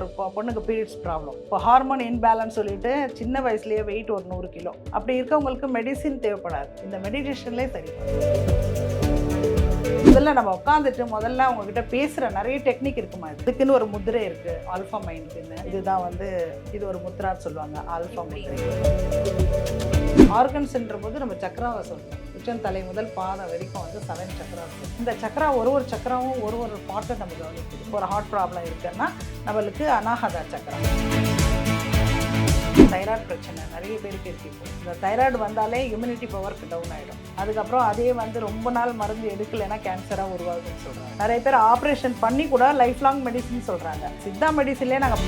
ஒரு பொண்ணுக்கு periods problem இப்போ ஹார்மோன் இன்பேலன்ஸ் சொல்லிட்டு சின்ன வயசுலேயே வெயிட் ஒரு நூறு கிலோ. அப்படி இருக்கவங்களுக்கு மெடிசின் தேவைப்படாது. இந்த மெடிடேஷன்லேயே சரி முதல்ல நம்ம உட்காந்துட்டு முதல்ல அவங்கக்கிட்ட பேசுகிற நிறைய டெக்னிக் இருக்குமா இதுக்குன்னு ஒரு முத்திரை இருக்கு. ஆல்ஃபா மைண்டுக்குன்னு இதுதான் வந்து இது ஒரு முத்ரான்னு சொல்லுவாங்க ஆல்ஃபா முத்திரை ஆர்கன்ஸ்ன்ற போது நம்ம சக்கராவை சொல்றோம் உச்சந்தலை முதல் பாதம் வரைக்கும் வந்து செவன் சக்கரா இருக்கு. இந்த சக்கரா ஒரு ஒரு சக்கராவும் ஒரு ஒரு பாட்டை நம்ம கவனிக்குது. இப்போ ஒரு ஹார்ட் ப்ராப்ளம் இருக்குன்னா நம்மளுக்கு அனாஹதா சக்கரா தைராய்டு பிரச்சனை. நிறைய பேருக்கு இருக்கு இப்போ. இந்த தைராய்டு வந்தாலே இம்யூனிட்டி பவருக்கு டவுன் ஆகிடும் அதுக்கப்புறம் அதே வந்து ரொம்ப நாள் மருந்து எடுக்கலைன்னா கேன்சராக உருவாகுதுன்னு சொல்கிறாங்க நிறைய பேர் ஆப்ரேஷன் பண்ணி கூட லைஃப் லாங் மெடிசின் சொல்கிறாங்க சித்தா மெடிசின்லேயே நாங்கள்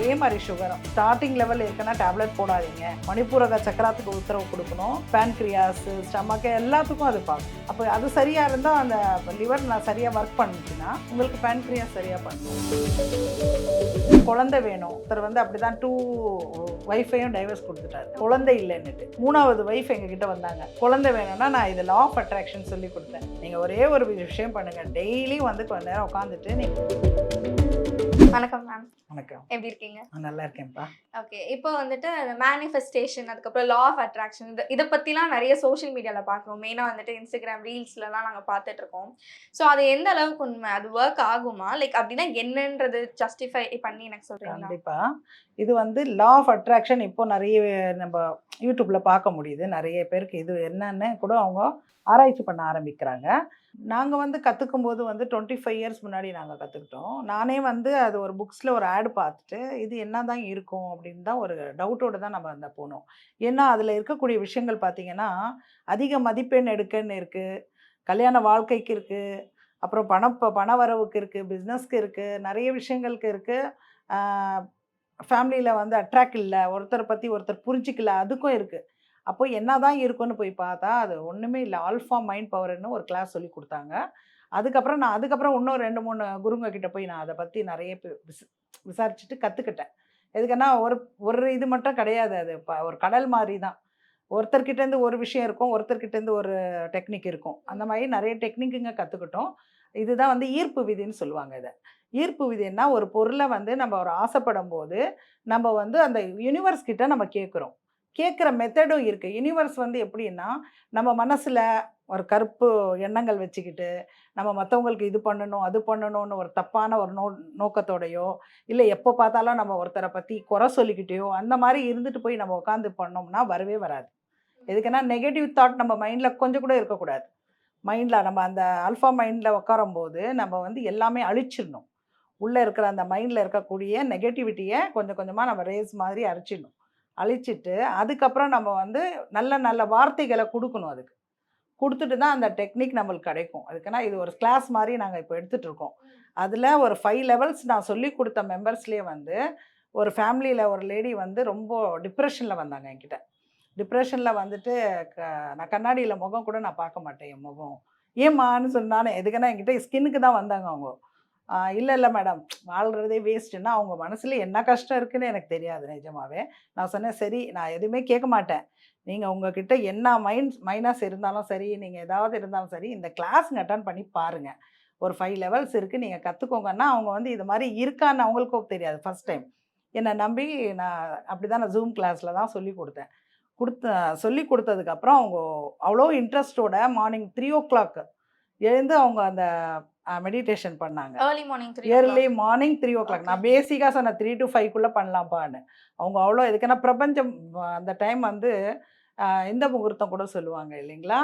அதே மாதிரி சுகரும் ஸ்டார்டிங் லெவல் இருக்குன்னா டேப்லெட் போடாதீங்க. மணிப்பூரக சக்கராத்துக்கு உத்தரவு கொடுக்கணும். பேன்க்ரியாஸ் ஸ்டமக்கு எல்லாத்துக்கும் அது பார்க்கும் அப்போ அது சரியாக இருந்தால் அந்த லிவர் நான் சரியாக ஒர்க் பண்ணுச்சுன்னா உங்களுக்கு பேன்க்ரியாஸ் சரியாக பண்ணும். குழந்தை வேணும். ஒருத்தர் வந்து அப்படிதான் டூ ஒய்ஃபையும் டைவர்ஸ் கொடுத்துட்டாரு. குழந்தை இல்லைன்னுட்டு. மூணாவது ஒய்ஃப் எங்ககிட்ட வந்தாங்க. குழந்தை வேணும்னா நான் இது லா ஆஃப் அட்ராக்ஷன் சொல்லி கொடுத்தேன். நீங்கள் ஒரே ஒரு விஷயம் பண்ணுங்கள் டெய்லி வந்து கொஞ்ச நேரம் உட்காந்துட்டு நீங்கள் வணக்கம் மேம் வணக்கம். எப்படி இருக்கீங்க? நல்லா இருக்கேன்ப்பா. ஓகே இப்போ வந்துட்டு மேனிஃபெஸ்டேஷன் அதுக்கப்புறம் லா ஆஃப் அட்ராக்ஷன் இது இதை பற்றிலாம் நிறைய சோஷியல் மீடியாவில் பார்க்குறோம் மெயினாக வந்துட்டு இன்ஸ்டாகிராம் ரீல்ஸ்லலாம் நாங்கள் பார்த்துட்டு இருக்கோம். ஸோ அது எந்த அளவுக்கு உண்மை? அது ஒர்க் ஆகுமா? லைக் அப்படின்னா என்னன்றது ஜஸ்டிஃபை பண்ணி எனக்கு சொல்கிறீங்களா கண்டிப்பா. இது வந்து லா ஆஃப் அட்ராக்ஷன் இப்போ நிறைய நம்ம யூடியூப்ல பார்க்க முடியுது. நிறைய பேருக்கு இது என்னன்னு கூட அவங்க ஆராய்ச்சி பண்ண ஆரம்பிக்கிறாங்க. நாங்கள் வந்து கற்றுக்கும் போது வந்து டுவெண்ட்டி ஃபைவ் இயர்ஸ் முன்னாடி நாங்கள் கற்றுக்கிட்டோம் நானே வந்து அது ஒரு புக்ஸில் ஒரு ஆடு பார்த்துட்டு இது என்ன தான் இருக்கும் அப்படின்னு தான் ஒரு டவுட்டோடு தான் நம்ம அந்த போனோம். ஏன்னா அதில் இருக்கக்கூடிய விஷயங்கள் பார்த்தீங்கன்னா அதிக மதிப்பெண் எடுக்கன்னு இருக்குது கல்யாண வாழ்க்கைக்கு இருக்குது அப்புறம் பண பண வரவுக்கு இருக்குது பிஸ்னஸ்க்கு இருக்குது நிறைய விஷயங்களுக்கு இருக்குது ஃபேமிலியில் வந்து அட்ராக்ட் இல்லை ஒருத்தரை பற்றி ஒருத்தர் புரிஞ்சிக்கல அதுக்கும் இருக்குது அப்போ என்ன தான் இருக்குன்னு போய் பார்த்தா அது ஒன்றுமே இல்லை. ஆல்ஃபா மைண்ட் பவர்னு ஒரு கிளாஸ் சொல்லி கொடுத்தாங்க. அதுக்கப்புறம் நான் அதுக்கப்புறம் இன்னும் ரெண்டு மூணு குருங்க கிட்ட போய் நான் அதை பற்றி நிறைய பே- விசாரிச்சுட்டு கற்றுக்கிட்டேன் எதுக்குன்னா ஒரு ஒரு இது மட்டும் கிடையாது அது. ப- ஒரு கடல் மாதிரி தான். ஒருத்தர்கிட்டேருந்து ஒரு விஷயம் இருக்கும் ஒருத்தர்கிட்டேருந்து ஒரு டெக்னிக் இருக்கும். அந்த மாதிரி நிறைய டெக்னிக்குங்க கற்றுக்கிட்டோம் இதுதான் வந்து ஈர்ப்பு விதின்னு சொல்லுவாங்க இதை. ஈர்ப்பு விதின்னா ஒரு பொருளை வந்து நம்ம ஒரு ஆசைப்படும் போது நம்ம வந்து அந்த யூனிவர்ஸ் கிட்ட நம்ம கேட்குறோம். கேட்குற மெத்தடும் இருக்குது யூனிவர்ஸ் வந்து எப்படின்னா நம்ம மனசில் ஒரு கருப்பு எண்ணங்கள் வச்சுக்கிட்டு நம்ம மற்றவங்களுக்கு இது பண்ணணும் அது பண்ணணும்னு ஒரு தப்பான ஒரு நோ நோக்கத்தோடையோ இல்லை எப்போ பார்த்தாலும் நம்ம ஒருத்தரை பற்றி குறை சொல்லிக்கிட்டேயோ அந்த மாதிரி இருந்துட்டு போய் நம்ம உட்காந்து பண்ணோம்னா வரவே வராது. எதுக்குன்னா நெகட்டிவ் தாட் நம்ம மைண்டில் கொஞ்சம் கூட இருக்கக்கூடாது. மைண்டில் நம்ம அந்த அல்ஃபா மைண்டில் உட்காரும்போது நம்ம வந்து எல்லாமே அழிச்சிடணும். உள்ளே இருக்கிற அந்த மைண்டில் இருக்கக்கூடிய நெகட்டிவிட்டியை கொஞ்சம் கொஞ்சமாக நம்ம ரேஸ் மாதிரி அரைச்சிடணும். அழிச்சிட்டு அதுக்கப்புறம் நம்ம வந்து நல்ல நல்ல வார்த்தைகளை கொடுக்கணும் அதுக்கு. கொடுத்துட்டு தான் அந்த டெக்னிக் நம்மளுக்கு கிடைக்கும். அதுக்குன்னா இது ஒரு கிளாஸ் மாதிரி நாங்கள் இப்போ எடுத்துகிட்டு இருக்கோம். அதில் ஒரு ஃபைவ் லெவல்ஸ் நான் சொல்லி கொடுத்த மெம்பர்ஸ்லேயே வந்து ஒரு ஃபேமிலியில் ஒரு லேடி வந்து ரொம்ப டிப்ரெஷனில் வந்தாங்க என்கிட்ட. டிப்ரெஷனில் வந்துட்டு க நான் கண்ணாடியில் முகம் கூட நான் பார்க்க மாட்டேன் என் முகம். ஏம்மான்னு சொன்னானே எதுக்குன்னா என்கிட்ட ஸ்கின்னுக்கு தான் வந்தாங்க அவங்க. இல்லை இல்லை மேடம் வாழ்கிறதே வேஸ்ட்டுன்னா அவங்க மனசில் என்ன கஷ்டம் இருக்குன்னு எனக்கு தெரியாது நிஜமாவே. நான் சொன்னேன் சரி நான் எதுவுமே கேட்க மாட்டேன். நீங்கள் உங்ககிட்ட என்ன மைண்ட் மைனஸ் இருந்தாலும் சரி நீங்கள் ஏதாவது இருந்தாலும் சரி இந்த கிளாஸுங்க அட்டன் பண்ணி பாருங்கள் ஒரு ஃபைவ் லெவல்ஸ் இருக்குது நீங்கள் கற்றுக்கோங்கன்னா அவங்க வந்து இது மாதிரி இருக்கான்னு அவங்களுக்கும் தெரியாது ஃபஸ்ட் டைம் என்னை நம்பி நான் அப்படி தான் நான் ஜூம் கிளாஸில் தான் சொல்லி கொடுத்தேன். கொடுத்த சொல்லி கொடுத்ததுக்கப்புறம் அவங்க அவ்வளோ இன்ட்ரெஸ்டோட மார்னிங் த்ரீ ஓ கிளாக் எழுந்து அவங்க அந்த மெடிடேஷன் பண்ணாங்க. Early morning early morning three o'clock. நான் பேசிக்காக சொன்னேன் த்ரீ டு ஃபைவ்க்குள்ளே பண்ணலாம்ப்பான்னு. அவங்க அவ்வளோ இதுக்குன்னா பிரபஞ்சம் அந்த டைம் வந்து இந்த முகூர்த்தம் கூட சொல்லுவாங்க இல்லைங்களா?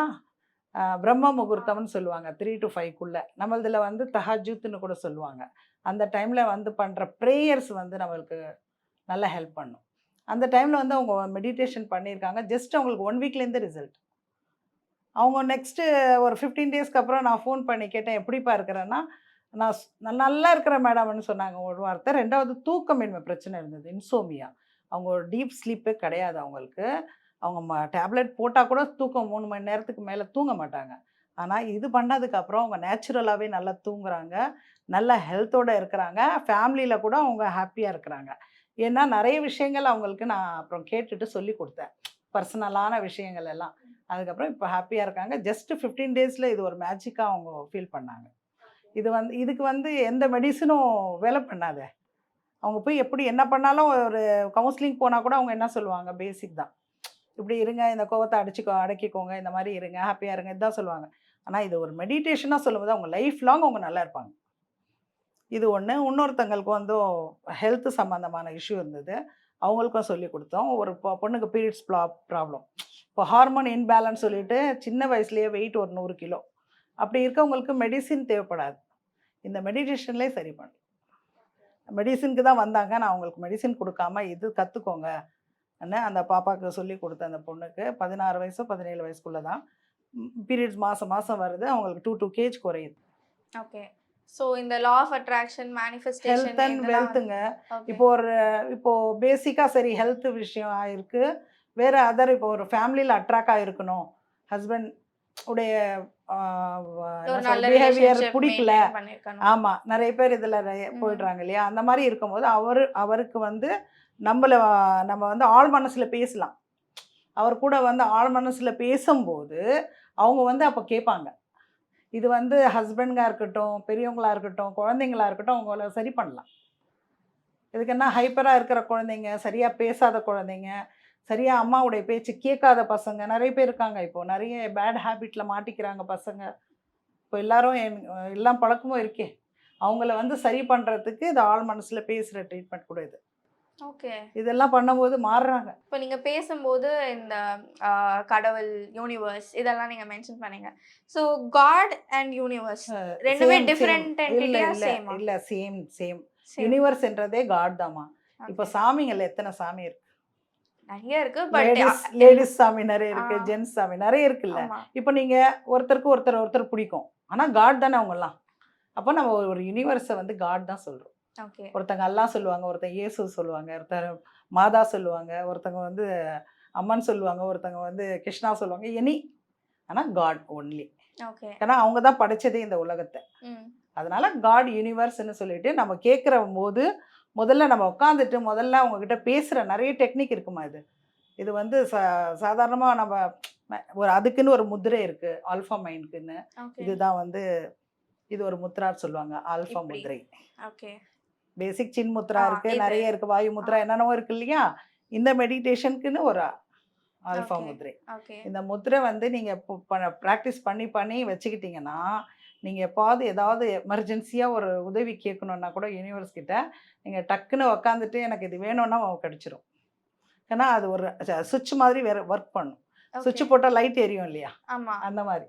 பிரம்ம முகூர்த்தம்னு சொல்லுவாங்க த்ரீ டு ஃபைவ்க்குள்ளே நம்மளதில் வந்து தஹஜுத்துன்னு கூட சொல்லுவாங்க. அந்த டைமில் வந்து பண்ணுற ப்ரேயர்ஸ் வந்து நம்மளுக்கு நல்லா ஹெல்ப் பண்ணும். அந்த டைமில் வந்து அவங்க மெடிடேஷன் பண்ணியிருக்காங்க. ஜஸ்ட் அவங்களுக்கு ஒன் வீக்லேருந்து ரிசல்ட் அவங்க நெக்ஸ்ட்டு ஒரு ஃபிஃப்டீன் டேஸ்க்கு அப்புறம் நான் ஃபோன் பண்ணி கேட்டேன் எப்படிப்பா இருக்கிறேன்னா நான் நல்லா இருக்கிறேன் மேடம்னு சொன்னாங்க. ஒரு வார்த்தை. ரெண்டாவது தூக்கமின்மை பிரச்சனை இருந்தது. இன்சோமியா அவங்க ஒரு டீப் ஸ்லீப்பே கிடையாது அவங்களுக்கு. அவங்க ம டேப்லெட் போட்டால் கூட தூக்கம் மூணு மணி நேரத்துக்கு மேலே தூங்க மாட்டாங்க. ஆனால் இது பண்ணதுக்கப்புறம் அவங்க நேச்சுரலாகவே நல்லா தூங்குறாங்க. நல்ல ஹெல்த்தோடு இருக்கிறாங்க. ஃபேமிலியில் கூட அவங்க ஹாப்பியாக இருக்கிறாங்க. ஏன்னா நிறைய விஷயங்கள் அவங்களுக்கு நான் அப்புறம் கேட்டுட்டு சொல்லி கொடுத்தேன். பர்சனலான விஷயங்கள் எல்லாம். அதுக்கப்புறம் இப்போ ஹாப்பியாக இருக்காங்க. ஜஸ்ட் ஃபிஃப்டீன் டேஸில் இது ஒரு மேஜிக்காக அவங்க ஃபீல் பண்ணாங்க. இது வந்து இதுக்கு வந்து எந்த மெடிசனும் வேலை பண்ணாத. அவங்க போய் எப்படி என்ன பண்ணாலும் ஒரு கவுன்சிலிங் போனால் கூட அவங்க என்ன சொல்லுவாங்க? பேசிக் தான். இப்படி இருங்க இந்த கோவத்தை அடிச்சுக்கோ அடக்கிக்கோங்க இந்த மாதிரி இருங்க ஹாப்பியாக இருங்க இதுதான் சொல்லுவாங்க. ஆனால் இது ஒரு மெடிடேஷனாக சொல்லும்போது அவங்க லைஃப் லாங் அவங்க நல்லா இருப்பாங்க. இது ஒன்று இன்னொருத்தங்களுக்கு வந்து ஹெல்த் சம்மந்தமான இஷ்யூ இருந்தது. அவங்களுக்கும் சொல்லி கொடுத்தோம். ஒரு பொண்ணுக்கு பீரியட்ஸ் ப்ளா ப்ராப்ளம் இப்போ ஹார்மோன் இன்பேலன்ஸ் சொல்லிட்டு சின்ன வயசுலேயே வெயிட் ஒரு நூறு கிலோ. அப்படி இருக்கவங்களுக்கு மெடிசின் தேவைப்படாது. இந்த மெடிடேஷன்லேயே சரி பண்ணும் மெடிசினுக்கு தான் வந்தாங்க. நான் அவங்களுக்கு மெடிசின் கொடுக்காம இது கற்றுக்கோங்க அந்த பாப்பாவுக்கு சொல்லி கொடுத்த அந்த பொண்ணுக்கு பதினாறு வயசோ பதினேழு வயசுக்குள்ளே தான் பீரியட்ஸ் மாதம் மாதம் வருது. அவங்களுக்கு டூ டூ கேஜ் குறையுது. ஓகே ஸோ இந்த law of attraction manifestation health and வெல்த்துங்க இப்போ ஒரு இப்போ பேசிக்காக சரி ஹெல்த் விஷயம் ஆயிருக்கு. வேற அதர் இப்போ ஒரு ஃபேமிலியில் அட்ராக்ட் ஆகிருக்கணும் ஹஸ்பண்ட் உடைய பிஹேவியர் பிடிக்கல. ஆமாம் நிறைய பேர் இதில். போயிடுறாங்க இல்லையா? அந்த மாதிரி இருக்கும்போது அவர் அவருக்கு வந்து நம்மளை நம்ம வந்து ஆழ் மனசில் பேசலாம். அவர் கூட வந்து ஆழ் மனசில் பேசும்போது அவங்க வந்து அப்போ கேட்பாங்க. இது வந்து ஹஸ்பண்டாக இருக்கட்டும் பெரியவங்களா இருக்கட்டும் குழந்தைங்களா இருக்கட்டும் அவங்கள சரி பண்ணலாம். இதுக்கு என்ன ஹைப்பராக இருக்கிற குழந்தைங்க சரியாக பேசாத குழந்தைங்க சரியாக அம்மாவுடைய பேச்சு கேட்காத பசங்க. நிறைய பேர் இருக்காங்க இப்போ. நிறைய பேட் ஹேபிட்டில் மாட்டிக்கிறாங்க பசங்க. இப்போ எல்லாரும் என் எல்லாம் பழக்கமும் இருக்கே. அவங்கள வந்து சரி பண்ணுறதுக்கு இது ஆள் மனசில் பேசுகிற ட்ரீட்மெண்ட் கூட இது. ஓகே. இதெல்லாம் பண்ணும்போது மாறுறாங்க. இப்போ நீங்க பேசும்போது இந்த கடவுள் யூனிவர்ஸ் இதெல்லாம் நீங்க மென்ஷன் பண்ணீங்க. ஸோ காட் அண்ட் யூனிவர்ஸ் ரெண்டுமே. டிஃப்ரெண்ட் இல்ல இல்ல சேமா இல்ல சேம் சேம் யூனிவர்ஸ்ன்றதே காட் தாம்மா. இப்போ சாமிங்கள்ல எத்தனை சாமி இருக்கு? நிறைய இருக்கு பட் லேடிஸ் சாமி நிறைய இருக்கு. ஜென்ஸ் சாமி நிறைய இருக்குல்ல. இப்போ நீங்க ஒருத்தருக்கு ஒருத்தர் ஒருத்தர் பிடிக்கும். ஆனா காட் தானே அவங்கெல்லாம். அப்போ நம்ம ஒரு- யூனிவர்ஸை வந்து காட் தான் சொல்றோம். ஒருத்தங்க அல்லாஹ் சொல்லுவாங்க ஒருத்தங்க இயேசு சொல்லுவாங்க ஒருத்தர் மாதா சொல்லுவாங்க ஒருத்தங்க வந்து அம்மன் சொல்லுவாங்க ஒருத்தங்க வந்து கிருஷ்ணா சொல்லுவாங்க எனி ஆனால் காட் ஒன்லி ஏன்னா அவங்க தான் படைச்சதே இந்த உலகத்தை. அதனால காட் யூனிவர்ஸ்னு சொல்லிட்டு நம்ம கேட்குற போது முதல்ல நம்ம உட்காந்துட்டு முதல்ல அவங்கக்கிட்ட பேசுகிற நிறைய டெக்னிக் இருக்குமா இது? இது வந்து சா சாதாரணமாக நம்ம ஒரு அதுக்குன்னு ஒரு முத்திரை இருக்குது ஆல்ஃபா மைண்டுக்குன்னு இதுதான் வந்து இது ஒரு முத்ரான்னு சொல்லுவாங்க ஆல்ஃபா. முத்திரை ஓகே பேசிக் சின் முத்ரா ஆ, இருக்கு இது. நிறைய இருக்கு வாயு முத்ரா என்னென்னவோ இருக்கு இல்லையா? இந்த மெடிடேஷனுக்குன்னு ஒரு ஆல்ஃபா. முத்ரை. இந்த முத்திரை வந்து நீங்க ப்ராக்டிஸ் பண்ணி பண்ணி வச்சுக்கிட்டீங்கன்னா நீங்க எப்பாவது ஏதாவது எமர்ஜென்சியா ஒரு உதவி கேட்கணுன்னா கூட யூனிவர்ஸ் கிட்ட நீங்க டக்குன்னு உக்காந்துட்டு எனக்கு இது வேணும்னா கிடைச்சிரும். ஏன்னா அது ஒரு சுவிட்ச் மாதிரி வேற ஒர்க் பண்ணும். சுவிட்ச் போட்டால் லைட் எரியும் இல்லையா? ஆமா. அந்த மாதிரி.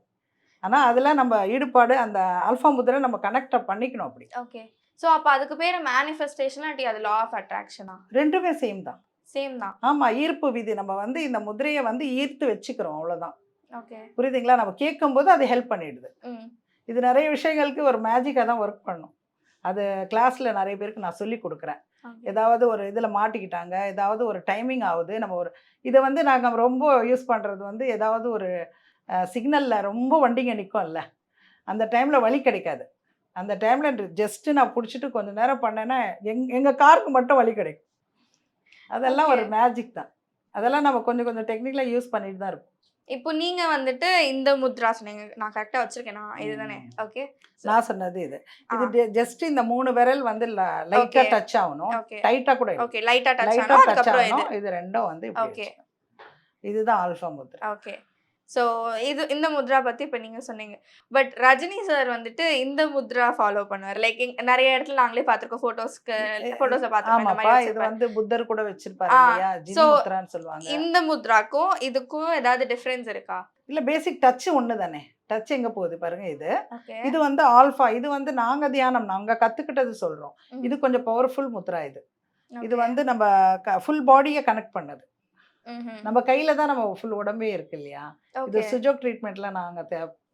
ஆனால் அதில் நம்ம ஈடுபாடு அந்த ஆல்ஃபா முத்திரை நம்ம கனெக்ட் பண்ணிக்கணும் அப்படி. ஓகே. ஸோ அப்போ அதுக்கு பேர் மேனிஃபெஸ்டேஷன் அது லா ஆஃப் அட்ராக்ஷனா ரெண்டுமே சேம் தான். சேம் தான். ஆமாம் ஈர்ப்பு விதி. நம்ம வந்து இந்த முதிரையை வந்து ஈர்த்து வச்சுக்கிறோம் அவ்வளோதான் ஓகே. புரியுதுங்களா? நம்ம கேட்கும்போது அது ஹெல்ப் பண்ணிடுது. ம். இது நிறைய விஷயங்களுக்கு ஒரு மேஜிக்காக தான் ஒர்க் பண்ணும். அது கிளாஸில் நிறைய பேருக்கு நான் சொல்லி கொடுக்குறேன். ஏதாவது ஒரு இதில் மாட்டிக்கிட்டாங்க ஏதாவது ஒரு டைமிங் ஆகுது நம்ம ஒரு இதை வந்து நாங்கள் ரொம்ப யூஸ் பண்ணுறது வந்து ஏதாவது ஒரு சிக்னலில் ரொம்ப வண்டிங்க நிற்கும்ல அந்த டைமில் வழி கிடைக்காது. அந்த டைமில் ஜஸ்ட்டு நான் பிடிச்சிட்டு கொஞ்ச நேரம் பண்ணேன்னா எங் எங்கள் காருக்கு மட்டும் வழி கிடைக்கும். அதெல்லாம் ஒரு. மேஜிக் தான். அதெல்லாம் நம்ம கொஞ்சம் கொஞ்சம் டெக்னிக்கலாக யூஸ் பண்ணிட்டு தான் இருப்போம். இப்போ நீங்க வந்துட்டு இந்த முத்ரா சொன்னீங்க. நான் கரெக்டா வச்சிருக்கேனா. இதுதானே. ஓகே நான் சொன்னது இது. இது ஜஸ்ட் இந்த மூணு விரல் வந்து Okay. டச் ஆகணும். ஓகே டைட்டாக கூட ஓகே லைட்டா டச் ஆகணும். இது ரெண்டும் வந்து. வச்சுக்கணும். இதுதான் ஆல்ஃபா முத்ரா. ஓகே ஸோ இது இந்த முத்ரா பத்தி இப்போ நீங்க சொன்னீங்க. பட் ரஜினி சார் வந்துட்டு இந்த முத்ரா ஃபாலோ பண்ணுவார். லைக் நிறைய இடத்துல நாங்களே பார்த்திருக்கோம் போட்டோஸ்க்கு போட்டோஸை பார்த்திருக்கோம். இது. வந்து புத்தர் கூட வச்சிருப்பாரு முத்ரான்னு சொல்லுவாங்க. இந்த முத்ராக்கும் இதுக்கும் ஏதாவது டிஃபரன்ஸ் இருக்கா? இல்ல பேசிக் டச் ஒண்ணு தானே டச் எங்க போகுது பாருங்க இது. இது வந்து ஆல்ஃபா இது வந்து நாங்க தியானம். நாங்க கத்துக்கிட்டது சொல்றோம். இது கொஞ்சம் பவர்ஃபுல் முத்ரா இது. இது வந்து நம்ம ஃபுல் பாடியை கனெக்ட் பண்ணது. நம்ம கையில தான் நம்ம ஃபுல் உடம்பே இருக்கு இல்லையா? இது சுஜோக் ட்ரீட்மெண்ட்ல நாங்க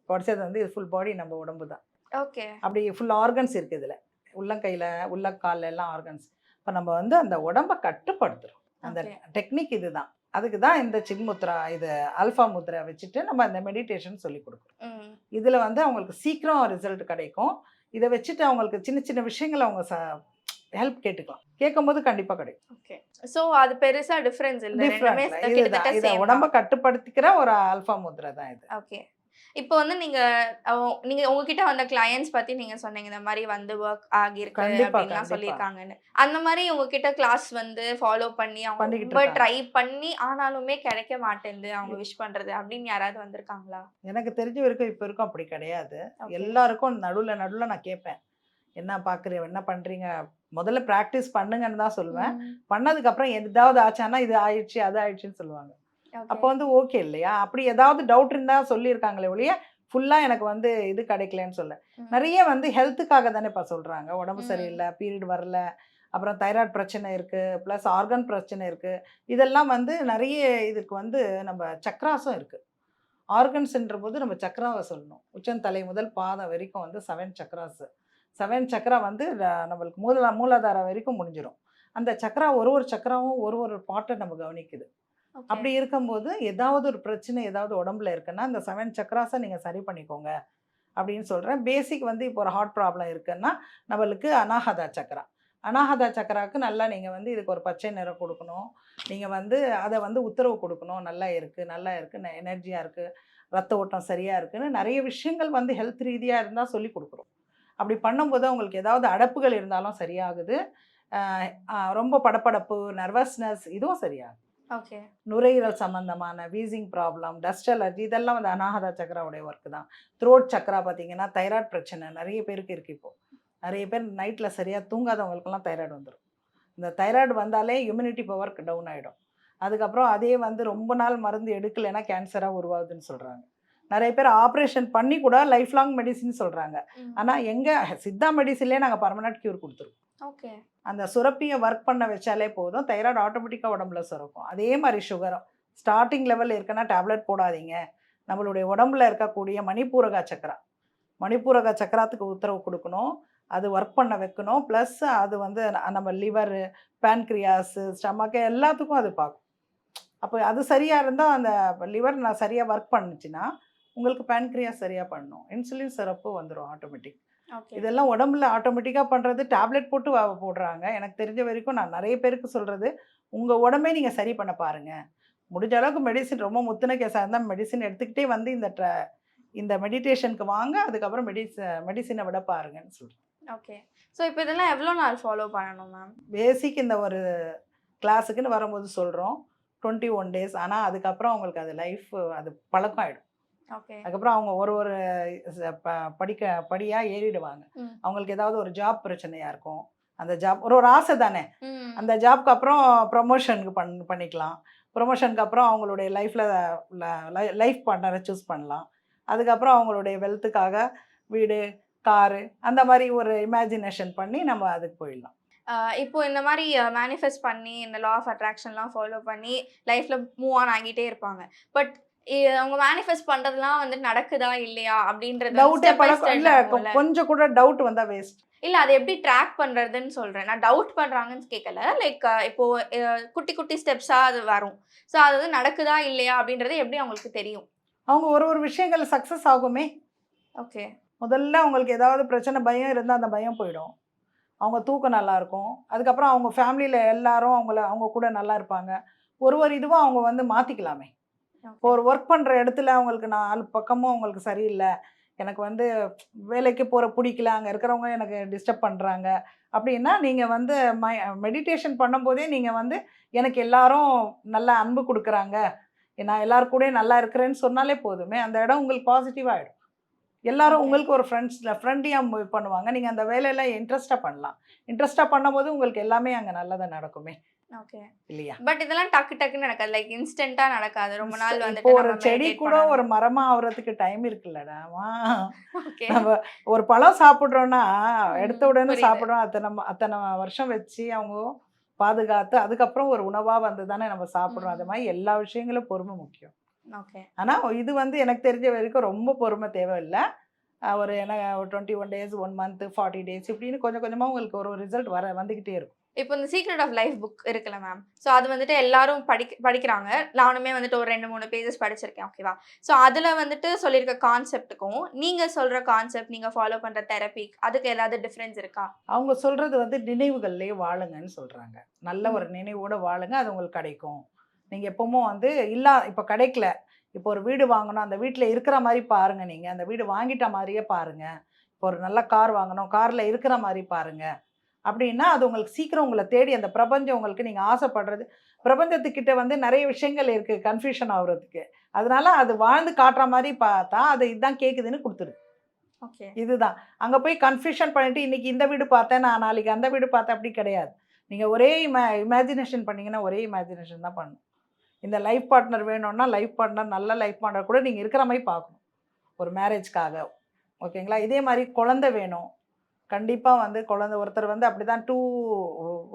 படிச்சது வந்து இது ஃபுல் பாடி நம்ம உடம்பு தான். ஓகே. அப்படி ஃபுல் ஆர்கன்ஸ் இருக்கு இதுல. உள்ளங்கையில உள்ளக்கால்ல எல்லாம் ஆர்கன்ஸ் இப்போ நம்ம வந்து அந்த உடம்ப கட்டுப்படுத்துறோம். அந்த. டெக்னிக் இதுதான். அதுக்கு தான் இந்த சின்முத்ரா இது அல்ஃபா முத்ரா வச்சுட்டு நம்ம அந்த மெடிடேஷன் சொல்லி கொடுக்குறோம். ம். இதுல வந்து அவங்களுக்கு சீக்கிரம் ரிசல்ட் கிடைக்கும். இதை வச்சுட்டு அவங்களுக்கு சின்ன சின்ன விஷயங்களை அவங்க ஹெல்ப் கேட்டுக்கலாம். கேட்கும்போது கண்டிப்பா கிடைக்கும். ஓகே சோ அது பெருசா டிஃபரன்ஸ் இல்ல. கிட்டத்தட்ட இதை உடம்ப கட்டுப்படுத்திக்கிற ஒரு அல்ஃபா முத்ரா தான் இது. ஓகே இப்போ வந்து நீங்க நீங்க உங்ககிட்ட வந்த கிளையன்ஸ் பத்தி நீங்க சொன்னீங்க. இந்த மாதிரி வந்து ஒர்க் ஆகியிருக்கு அப்படின்லாம். சொல்லியிருக்காங்கன்னு. அந்த மாதிரி உங்ககிட்ட கிளாஸ் வந்து ஃபாலோ பண்ணி அவங்க ரொம்ப. ட்ரை பண்ணி ஆனாலுமே கிடைக்க மாட்டேங்குது அவங்க விஷ் பண்றது அப்படின்னு யாராவது வந்திருக்காங்களா? எனக்கு தெரிஞ்ச வரைக்கும் இப்போ இருக்கும் அப்படி கிடையாது. எல்லாருக்கும் நடுவில் நடுவில் நான் கேட்பேன். என்ன பார்க்குறீங்க என்ன பண்ணுறீங்க முதல்ல ப்ராக்டிஸ் பண்ணுங்கன்னு தான் சொல்லுவேன். பண்ணதுக்கப்புறம் எதாவது ஆச்சானா இது ஆயிடுச்சு அது ஆயிடுச்சுன்னு சொல்லுவாங்க. அப்போ வந்து ஓகே இல்லையா? அப்படி ஏதாவது டவுட் இருந்தால் சொல்லியிருக்காங்களே ஒழிய ஃபுல்லாக எனக்கு வந்து இது கிடைக்கலன்னு சொல்ல. நிறைய வந்து ஹெல்த்துக்காக தானேப்பா சொல்கிறாங்க உடம்பு. சரியில்லை பீரியட் வரல அப்புறம் தைராய்டு பிரச்சனை இருக்குது ப்ளஸ் ஆர்கன் பிரச்சனை இருக்குது இதெல்லாம் வந்து நிறைய இதுக்கு வந்து நம்ம சக்ராஸும் இருக்குது ஆர்கன்ஸ்ன்ற போது நம்ம சக்ராவை சொல்லணும். உச்சந்தலை முதல் பாதம் வரைக்கும் வந்து செவன் சக்ராஸ் செவன் சக்ரா வந்து நம்மளுக்கு மூல மூலாதாரம் வரைக்கும் முடிஞ்சிடும் அந்த சக்ரா ஒரு ஒரு சக்கராவும் ஒரு ஒரு பாட்டை நம்ம கவனிக்குது. அப்படி இருக்கும்போது ஏதாவது ஒரு பிரச்சனை ஏதாவது உடம்புல இருக்குன்னா அந்த செவன் சக்கராஸை நீங்கள் சரி பண்ணிக்கோங்க அப்படின்னு சொல்கிறேன் பேசிக் வந்து இப்போ ஒரு ஹார்ட் ப்ராப்ளம் இருக்குன்னா நம்மளுக்கு அனாஹதா சக்கரா. அனாஹதா சக்கராவுக்கு நல்லா நீங்கள் வந்து இதுக்கு ஒரு பச்சை நிறம் கொடுக்கணும். நீங்கள் வந்து அதை வந்து உத்தரவு கொடுக்கணும். நல்லா இருக்குது நல்லா இருக்குது எனர்ஜியாக இருக்குது ரத்த ஓட்டம் சரியாக இருக்குன்னு நிறைய விஷயங்கள் வந்து ஹெல்த் ரீதியாக இருந்தால் சொல்லி கொடுக்குறோம் அப்படி பண்ணும்போது அவங்களுக்கு ஏதாவது அடப்புகள் இருந்தாலும் சரியாகுது. ரொம்ப படபடப்பு நர்வஸ்னஸ் இதுவும் சரியாகுது. ஓகே. நுரையீரல் சம்பந்தமான வீசிங் ப்ராப்ளம் டஸ்ட் அலர்ஜி இதெல்லாம் வந்து அனாகதா சக்கராவுடைய ஒர்க்கு தான். த்ரோட் சக்கரா பார்த்தீங்கன்னா தைராய்டு பிரச்சனை நிறைய பேருக்கு இருக்குது இப்போ. நிறைய பேர் நைட்டில் சரியாக தூங்காதவங்களுக்கெல்லாம் தைராய்டு வந்துடும் இந்த தைராய்டு வந்தாலே இம்யூனிட்டி பவர் டவுன் ஆகிடும் அதுக்கப்புறம் அதே வந்து ரொம்ப நாள் மருந்து எடுக்கலைன்னா கேன்சராக உருவாகுதுன்னு சொல்கிறாங்க நிறைய பேர் ஆப்ரேஷன் பண்ணி கூட லைஃப் லாங் மெடிசின் சொல்கிறாங்க ஆனால் எங்கள் சித்தா மெடிசின்லேயே நாங்கள் பர்மனன்ட் க்யூர் கொடுத்துருக்கோம் ஓகே. அந்த சுரப்பியை ஒர்க் பண்ண வச்சாலே போதும். தைராய்டு ஆட்டோமேட்டிக்காக உடம்புல சுரக்கும். அதே மாதிரி சுகரும் ஸ்டார்டிங் லெவலில் இருக்குன்னா டேப்லெட் போடாதீங்க. நம்மளுடைய உடம்புல இருக்கக்கூடிய மணிப்பூரகா சக்கரா மணிப்பூரகா சக்கராத்துக்கு உத்தரவு கொடுக்கணும். அது ஒர்க் பண்ண வைக்கணும். ப்ளஸ் அது வந்து நம்ம லிவரு பேன்க்ரியாஸு ஸ்டமக்கு எல்லாத்துக்கும் அது பார்க்கும். அப்போ அது சரியாக இருந்தால் அந்த லிவர் நான் சரியாக ஒர்க் பண்ணுச்சுன்னா உங்களுக்கு பேன்க்ரியாஸ் சரியாக பண்ணும். இன்சுலின் சிறப்பு வந்துடும் ஆட்டோமேட்டிக் இதெல்லாம் உடம்புல ஆட்டோமேட்டிக்காக பண்ணுறது டேப்லெட் போட்டு போடுறாங்க. எனக்கு தெரிஞ்ச வரைக்கும் நான் நிறைய பேருக்கு சொல்கிறது உங்கள் உடம்பே நீங்கள் சரி பண்ண பாருங்கள் முடிஞ்ச அளவுக்கு மெடிசின் ரொம்ப முத்தின கேஸாக இருந்தால் மெடிசின் எடுத்துக்கிட்டே வந்து இந்த ட்ர இந்த மெடிடேஷனுக்கு வாங்க அதுக்கப்புறம் மெடிச மெடிசினை விட பாருங்கன்னு சொல்கிறேன் ஓகே ஸோ இப்போ இதெல்லாம் எவ்வளோ நாள் ஃபாலோ பண்ணணும் மேம் பேசிக் இந்த ஒரு கிளாஸுக்குன்னு வரும்போது சொல்கிறோம் டுவெண்ட்டி ஒன் டேஸ் ஆனால் அதுக்கப்புறம் அவங்களுக்கு அது லைஃப் அது பழக்கம் ஆகிடும் அதுக்கப்புறம் அவங்க ஒரு ஒரு படிக்க படியாக ஏறிடுவாங்க. அவங்களுக்கு ஏதாவது ஒரு ஜாப் பிரச்சனையாக இருக்கும். அந்த ஜாப் ஒரு ஒரு ஆசை தானே? அந்த ஜாப்க்கு அப்புறம் ப்ரொமோஷனுக்கு பண் பண்ணிக்கலாம். ப்ரொமோஷனுக்கு அப்புறம் அவங்களுடைய லைஃப்பில் லைஃப் பார்ட்னரை சூஸ் பண்ணலாம். அதுக்கப்புறம் அவங்களுடைய வெல்த்துக்காக வீடு காரு அந்த மாதிரி ஒரு இமேஜினேஷன் பண்ணி நம்ம அதுக்கு போயிடலாம். இப்போ இந்த மாதிரி மேனிஃபெஸ்ட் பண்ணி இந்த லா ஆஃப் அட்ராக்ஷன்லாம் ஃபாலோ பண்ணி லைஃப்ல மூவ் ஆன் ஆகிட்டே இருப்பாங்க. பட் அவங்க மேனிஃபெஸ்ட் பண்றதுலாம் வந்து நடக்குதா இல்லையா அப்படின்றது டவுட்டே. கொஞ்சம் கூட டவுட் வந்தால் வேஸ்ட் இல்ல அது எப்படி ட்ராக் பண்றதுன்னு சொல்றேன். நான் டவுட் பண்றாங்கன்னு கேட்கல லைக் இப்போ குட்டி குட்டி ஸ்டெப்ஸா அது வரும். ஸோ அது வந்து நடக்குதா இல்லையா அப்படின்றது எப்படி அவங்களுக்கு தெரியும்? அவங்க ஒரு ஒரு விஷயங்கள் சக்ஸஸ் ஆகுமே. ஓகே முதல்ல அவங்களுக்கு ஏதாவது பிரச்சனை பயம் இருந்தால் அந்த பயம் போயிடும். அவங்க தூக்கம் நல்லா இருக்கும். அதுக்கப்புறம் அவங்க ஃபேமிலியில் எல்லாரும் அவங்கள அவங்க கூட நல்லா இருப்பாங்க. ஒரு ஒரு இதுவும் அவங்க வந்து மாற்றிக்கலாமே இப்போ ஒரு ஒர்க் பண்ணுற இடத்துல அவங்களுக்கு நாலு பக்கமும் அவங்களுக்கு சரியில்லை. எனக்கு வந்து வேலைக்கு போகிற பிடிக்கல. அங்கே இருக்கிறவங்க எனக்கு டிஸ்டர்ப் பண்ணுறாங்க அப்படின்னா நீங்கள் வந்து மை மெடிடேஷன் பண்ணும்போதே நீங்கள் வந்து எனக்கு எல்லாரும் நல்ல அன்பு கொடுக்குறாங்க. நான் எல்லாரு கூடயும் நல்லா இருக்கிறேன்னு சொன்னாலே போதுமே. அந்த இடம் உங்களுக்கு பாசிட்டிவ் ஆகிடும் எல்லாரும். உங்களுக்கு ஒரு ஃப்ரெண்ட்ஸில் ஃப்ரெண்டியாக பண்ணுவாங்க. நீங்கள் அந்த வேலையெல்லாம் இன்ட்ரெஸ்ட்டாக பண்ணலாம். இன்ட்ரெஸ்ட்டாக பண்ணும்போது உங்களுக்கு எல்லாமே அங்கே நல்லதாக நடக்குமே. இல்லையா? பட் இதெல்லாம் டக்கு டக்குன்னு நடக்காது. லைக் இன்ஸ்டன்ட்டா நடக்காது. ரொம்ப நாள் வந்துட்டு ஒரு செடி கூட ஒரு மரமா ஆகுறதுக்கு டைம் இருக்குல்லடா. ஓகே நம்ம ஒரு பழம் சாப்பிட்றோன்னா எடுத்த உடனே. சாப்பிட்றோம். அத்தனை அத்தனை வருஷம் வச்சு அவங்க பாதுகாத்து அதுக்கப்புறம் ஒரு உணவா வந்து தானே நம்ம சாப்பிட்றோம். அது. மாதிரி எல்லா விஷயங்களும் பொறுமை முக்கியம். ஓகே ஆனா இது வந்து எனக்கு தெரிஞ்ச வரைக்கும் ரொம்ப பொறுமை தேவையில்லை. ஒரு என்ன ஒரு twenty one days one month forty days இப்படின்னு கொஞ்சம் கொஞ்சமா உங்களுக்கு ஒரு ரிசல்ட் வர வந்துகிட்டே இருக்கும். இப்போ இந்த சீக்ரெட் ஆஃப் லைஃப் புக் இருக்குல்ல மேம் ஸோ அது வந்துட்டு எல்லாரும் படிக்க படிக்கிறாங்க. நானுமே வந்துட்டு ஒரு ரெண்டு மூணு பேஜஸ் படிச்சிருக்கேன் ஓகேவா ஸோ அதில் வந்துட்டு சொல்லியிருக்க கான்செப்ட்டுக்கும் நீங்கள் சொல்கிற கான்செப்ட் நீங்கள் ஃபாலோ பண்ணுற தெரப்பி அதுக்கு ஏதாவது டிஃப்ரென்ஸ் இருக்கா? அவங்க சொல்றது வந்து நினைவுகள்லயே வாழுங்கன்னு சொல்றாங்க. நல்ல. ஒரு நினைவோட வாழுங்க அது உங்களுக்கு கிடைக்கும். நீங்க எப்பவுமே வந்து இல்லா இப்ப கிடைக்கல. இப்போ ஒரு வீடு வாங்கணும் அந்த வீட்டில் இருக்கிற மாதிரி பாருங்க நீங்கள் அந்த வீடு வாங்கிட்ட மாதிரியே பாருங்க. இப்போ ஒரு நல்ல கார் வாங்கணும் காரில் இருக்கிற மாதிரி பாருங்க. அப்படின்னா அது உங்களுக்கு சீக்கிரம் உங்களை தேடி அந்த பிரபஞ்சம் உங்களுக்கு நீங்கள் ஆசைப்படுறது. பிரபஞ்சத்துக்கிட்ட வந்து நிறைய விஷயங்கள் இருக்குது கன்ஃபியூஷன் ஆகுறதுக்கு. அதனால அது வாழ்ந்து காட்டுற மாதிரி பார்த்தா அது இதுதான் கேட்குதுன்னு கொடுத்துரு. ஓகே. இதுதான். அங்கே போய் கன்ஃபியூஷன் பண்ணிட்டு இன்னைக்கு இந்த வீடு பார்த்தேன் நான் நாளைக்கு அந்த வீடு பார்த்தேன் அப்படி கிடையாது. நீங்கள் ஒரே இம இமேஜினேஷன் பண்ணீங்கன்னா ஒரே இமேஜினேஷன் தான் பண்ணணும் இந்த லைஃப் பார்ட்னர் வேணும்னா லைஃப் பார்ட்னர் நல்ல லைஃப் பார்ட்னர் கூட நீங்கள் இருக்கிற மாதிரி பார்க்கணும். ஒரு மேரேஜ்க்காக ஓகேங்களா? இதே மாதிரி குழந்தை வேணும். கண்டிப்பாக வந்து குழந்தை ஒருத்தர் வந்து அப்படி தான் டூ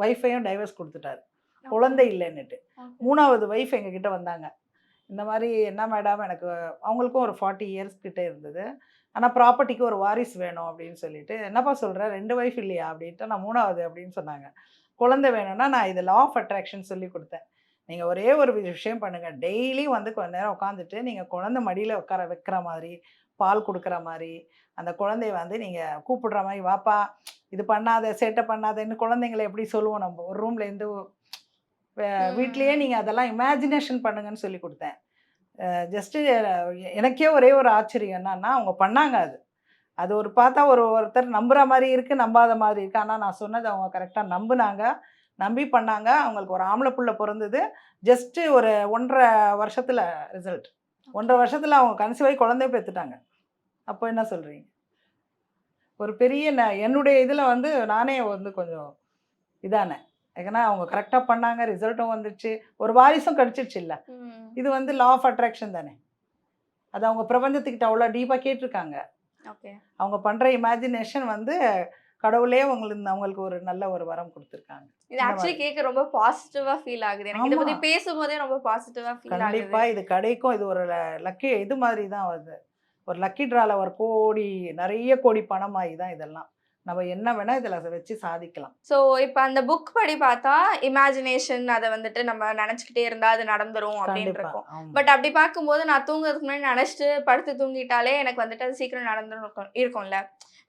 ஒய்ஃபையும் டைவர்ஸ் கொடுத்துட்டாரு. குழந்தை இல்லைன்னுட்டு. மூணாவது ஒய்ஃப் எங்ககிட்ட வந்தாங்க. இந்த மாதிரி என்ன மேடம் எனக்கு அவங்களுக்கும் ஒரு ஃபார்ட்டி இயர்ஸ் கிட்ட இருந்தது. ஆனால் ப்ராப்பர்ட்டிக்கு ஒரு வாரிசு வேணும் அப்படின்னு சொல்லிட்டு என்னப்பா சொல்கிற ரெண்டு ஒய்ஃப் இல்லையா? அப்படின்ட்டு நான் மூணாவது அப்படின்னு சொன்னாங்க. குழந்தை வேணும்னா நான் இது லா ஆஃப் அட்ராக்ஷன் சொல்லி கொடுத்தேன். நீங்கள் ஒரே ஒரு விஷயம் பண்ணுங்கள் டெய்லி வந்து கொஞ்ச நேரம் உட்காந்துட்டு நீங்கள் குழந்தை மடியில் உட்கார வைக்கிற மாதிரி பால் கொடுக்குற மாதிரி அந்த குழந்தைய வந்து நீங்கள் கூப்பிடுற மாதிரி வாப்பா இது பண்ணாத சேட்டை பண்ணாதன்னு குழந்தைங்களை எப்படி சொல்லுவோம் நம்ம? ஒரு ரூம்லேருந்து. வீட்லேயே நீங்கள் அதெல்லாம் இமேஜினேஷன் பண்ணுங்கன்னு சொல்லி கொடுத்தேன். ஜஸ்ட்டு எனக்கே ஒரே ஒரு ஆச்சரியம் என்னன்னா அவங்க பண்ணாங்க அது. அது ஒரு பார்த்தா ஒரு ஒருத்தர் நம்புற மாதிரி இருக்குது நம்பாத மாதிரி இருக்குது ஆனால் நான் சொன்னது அவங்க கரெக்டாக நம்புனாங்க நம்பி பண்ணாங்க. அவங்களுக்கு ஒரு ஆம்பளை புள்ள பிறந்தது. ஜஸ்ட்டு ஒரு ஒன்றரை வருஷத்தில் ரிசல்ட் ஒன்றரை வருஷத்தில் அவங்க கன்சீவ் ஆகி குழந்தைய பெற்றுட்டாங்க அப்போ என்ன சொல்கிறீங்க ஒரு பெரிய ந- என்னுடைய இதில் வந்து நானே வந்து கொஞ்சம் இதானேன் ஏன்னா அவங்க கரெக்டாக பண்ணாங்க ரிசல்ட்டும் வந்துடுச்சு ஒரு வாரிசும் கிடச்சிருச்சு இல்லை இது வந்து லா ஆஃப் அட்ராக்ஷன் தானே. அது அவங்க பிரபஞ்சத்துக்கிட்ட அவ்வளோ டீப்பாக கேட்டிருக்காங்க. ஓகே. அவங்க பண்ணுற இமேஜினேஷன் வந்து கடவுளே அவங்களுக்கு அவங்களுக்கு ஒரு நல்ல ஒரு வரம் கொடுத்துருக்காங்க. இது ஆக்சுவலி. கேட்க ரொம்ப பாசிட்டிவா ஃபீல் ஆகுது. எனக்கு இத. பத்தி பேசும்போதே ரொம்ப பாசிட்டிவா ஃபீல் ஆகுது. கண்டிப்பா இது கிடைக்கும். இது ஒரு லக்கி இது மாதிரி தான் வருது ஒரு லக்கி ட்ரால ஒரு கோடி நிறைய கோடி பணமாகி தான் இதெல்லாம். நம்ம என்ன வேணா இதில் வச்சு சாதிக்கலாம். ஸோ இப்போ அந்த புக் படி பார்த்தா இமேஜினேஷன் அதை வந்துட்டு நம்ம நினச்சிக்கிட்டே இருந்தால் அது நடந்துரும் அப்படின்னு இருக்கும். பட் அப்படி பார்க்கும்போது நான் தூங்குறதுக்கு முன்னாடி நினச்சிட்டு படுத்து தூங்கிட்டாலே எனக்கு வந்துட்டு அது சீக்கிரம் நடந்துரும் இருக்கும் இருக்கும்ல.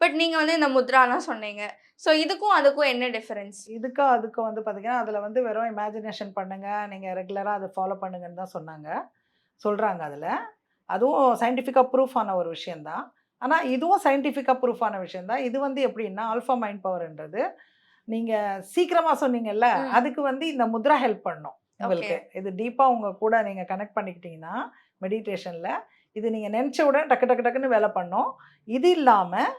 பட் நீங்கள் வந்து இந்த முத்ராலாம் சொன்னீங்க. ஸோ இதுக்கும் அதுக்கும் என்ன டிஃபரன்ஸ் இதுக்கும் அதுக்கும் வந்து பார்த்தீங்கன்னா அதில் வந்து வெறும் இமேஜினேஷன் பண்ணுங்க. நீங்கள் ரெகுலராக அதை ஃபாலோ பண்ணுங்கன்னு தான் சொன்னாங்க. சொல்கிறாங்க அதில். அதுவும் சயின்டிஃபிக்காக ப்ரூஃப் ஆன ஒரு விஷயந்தான் ஆனால் இதுவும் சயின்டிஃபிக்காக ப்ரூஃப் ஆன விஷயந்தான் இது வந்து எப்படின்னா ஆல்ஃபா மைண்ட் பவர்ன்றது நீங்கள் சீக்கிரமாக சொன்னீங்கல்ல. அதுக்கு வந்து இந்த முத்ரா ஹெல்ப் பண்ணும் உங்களுக்கு. இது டீப்பாக உங்க கூட நீங்கள் கனெக்ட் பண்ணிக்கிட்டீங்கன்னா மெடிடேஷனில் இது நீங்கள் நினச்ச உடனே டக்கு டக்கு டக்குன்னு வேலை பண்ணும். இது இல்லாமல்